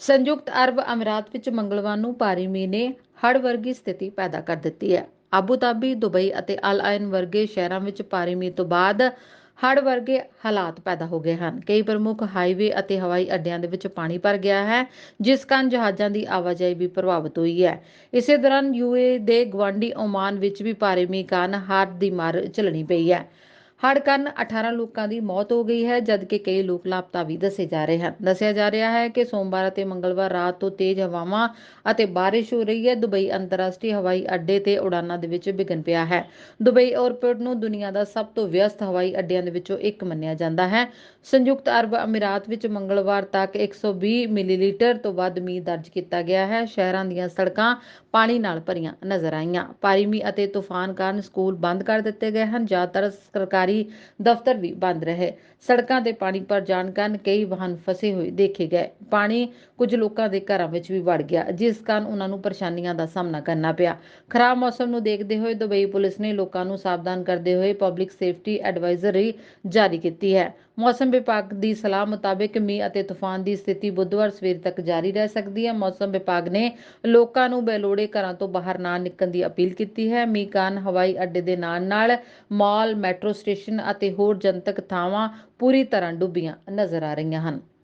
ਸੰਯੁਕਤ ਅਰਬ ਅਮੀਰਾਤ ਵਿੱਚ ਮੰਗਲਵਾਰ ਨੂੰ ਭਾਰੀ ਮੀਂਹ ਨੇ ਹੜ੍ਹ ਵਰਗੀ ਸਥਿਤੀ ਪੈਦਾ ਕਰ ਦਿੱਤੀ ਹੈ। ਆਬੂ ਧਾਬੀ, ਦੁਬਈ ਅਤੇ ਅਲ ਆਇਨ ਵਰਗੇ ਸ਼ਹਿਰਾਂ ਵਿੱਚ ਭਾਰੀ ਮੀਂਹ ਤੋਂ ਬਾਅਦ ਹੜ ਵਰਗੇ ਹਾਲਾਤ ਪੈਦਾ ਹੋ ਗਏ ਹਨ। ਕਈ ਪ੍ਰਮੁੱਖ ਹਾਈਵੇ ਅਤੇ ਹਵਾਈ ਅੱਡਿਆਂ ਦੇ ਵਿੱਚ ਪਾਣੀ ਭਰ ਗਿਆ ਹੈ, ਜਿਸ ਕਾਰਨ ਜਹਾਜ਼ਾਂ ਦੀ ਆਵਾਜਾਈ ਵੀ ਪ੍ਰਭਾਵਿਤ ਹੋਈ ਹੈ। ਇਸੇ ਦੌਰਾਨ ਯੂਏ ਦੇ ਗਵਾਂਢੀ ਓਮਾਨ ਵਿੱਚ ਵੀ ਭਾਰੀ ਮੀਂਹ ਕਾਰਨ ਹੜ੍ਹ ਦੀ ਮਾਰ ਝੱਲਣੀ ਪਈ ਹੈ। ਹੜ੍ਹ ਕਾਰਨ 18 ਲੋਕਾਂ ਦੀ ਮੌਤ ਹੋ ਗਈ ਹੈ, ਜਦਕਿ ਕਈ ਲੋਕ ਲਾਪਤਾ ਵੀ ਦੱਸੇ ਜਾ ਰਹੇ ਹਨ। ਦੱਸਿਆ ਜਾ ਰਿਹਾ ਹੈ ਕਿ ਸੋਮਵਾਰ ਅਤੇ ਮੰਗਲਵਾਰ ਰਾਤ ਤੋਂ ਤੇਜ਼ ਹਵਾਵਾਂ ਅਤੇ ਬਾਰਿਸ਼ ਹੋ ਰਹੀ ਹੈ। ਦੁਬਈ ਅੰਤਰਰਾਸ਼ਟਰੀ ਹਵਾਈ ਅੱਡੇ ਤੇ ਉਡਾਨਾਂ ਦੇ ਵਿੱਚ ਵਿਘਨ ਪਿਆ ਹੈ। ਦੁਬਈ 에ਅਰਪੋਰਟ ਨੂੰ ਦੁਨੀਆ ਦਾ ਸਭ ਤੋਂ ਵਿਅਸਤ ਹਵਾਈ ਅੱਡਿਆਂ ਦੇ ਵਿੱਚੋਂ ਇੱਕ ਮੰਨਿਆ ਜਾਂਦਾ ਹੈ। ਸੰਯੁਕਤ ਅਰਬ ਅਮੀਰਾਤ ਵਿੱਚ ਮੰਗਲਵਾਰ ਤੱਕ 120 ਮਿਲੀਲੀਟਰ ਤੋਂ ਵੱਧ ਮੀਂਹ ਦਰਜ ਕੀਤਾ ਗਿਆ ਹੈ। ਸ਼ਹਿਰਾਂ ਦੀਆਂ ਸੜਕਾਂ ਪਾਣੀ ਨਾਲ ਭਰੀਆਂ ਨਜ਼ਰ ਆਈਆਂ। ਭਾਰੀ ਮੀਂਹ ਅਤੇ ਤੂਫਾਨ ਕਾਰਨ ਸਕੂਲ ਬੰਦ ਕਰ ਦਿੱਤੇ ਗਏ ਹਨ। ਜ਼ਿਆਦਾਤਰ ਸਰਕਾਰੀ ਦਫ਼ਤਰ ਵੀ ਬੰਦ ਰਹੇ। ਸੜਕਾਂ ਤੇ ਪਾਣੀ ਭਰ ਜਾਣ ਕਾਰਨ ਕਈ ਵਾਹਨ ਫਸੇ ਹੋਏ ਦੇਖੇ ਗਏ। ਪਾਣੀ ਕੁਝ ਲੋਕਾਂ ਦੇ ਘਰਾਂ ਵਿੱਚ ਵੀ ਵੜ ਗਿਆ, ਜਿਸ ਕਾਰਨ ਉਹਨਾਂ ਨੂੰ ਪਰੇਸ਼ਾਨੀਆਂ ਦਾ ਸਾਹਮਣਾ ਕਰਨਾ ਪਿਆ। ਖਰਾਬ ਮੌਸਮ ਨੂੰ ਦੇਖਦੇ ਹੋਏ ਦੁਬਈ ਪੁਲਿਸ ਨੇ ਲੋਕਾਂ ਨੂੰ ਸਾਵਧਾਨ ਕਰਦੇ ਹੋਏ ਪਬਲਿਕ ਸੇਫਟੀ ਐਡਵਾਈਜ਼ਰੀ ਜਾਰੀ ਕੀਤੀ ਹੈ। ਮੌਸਮ ਵਿਭਾਗ ਦੀ ਸਲਾਹ ਮੁਤਾਬਕ ਮੀਂਹ ਅਤੇ ਤੂਫਾਨ ਦੀ ਸਥਿਤੀ ਬੁੱਧਵਾਰ ਸਵੇਰ ਤੱਕ ਜਾਰੀ ਰਹਿ ਸਕਦੀ ਹੈ। ਮੌਸਮ ਵਿਭਾਗ ਨੇ ਲੋਕਾਂ ਨੂੰ ਬੇਲੋੜੇ ਘਰਾਂ ਤੋਂ ਬਾਹਰ ਨਾ ਨਿਕਲਣ ਦੀ ਅਪੀਲ ਕੀਤੀ ਹੈ। ਮੀਂਹ ਕਾਰਨ ਹਵਾਈ ਅੱਡੇ ਦੇ ਨਾਲ ਨਾਲ ਮਾਲ, ਮੈਟਰੋ ਸਟੇਸ਼ਨ ਸਟੇਸ਼ਨ ਅਤੇ ਹੋਰ ਜਨਤਕ ਥਾਵਾਂ ਪੂਰੀ ਤਰ੍ਹਾਂ ਡੁੱਬੀਆਂ ਨਜ਼ਰ ਆ ਰਹੀਆਂ ਹਨ।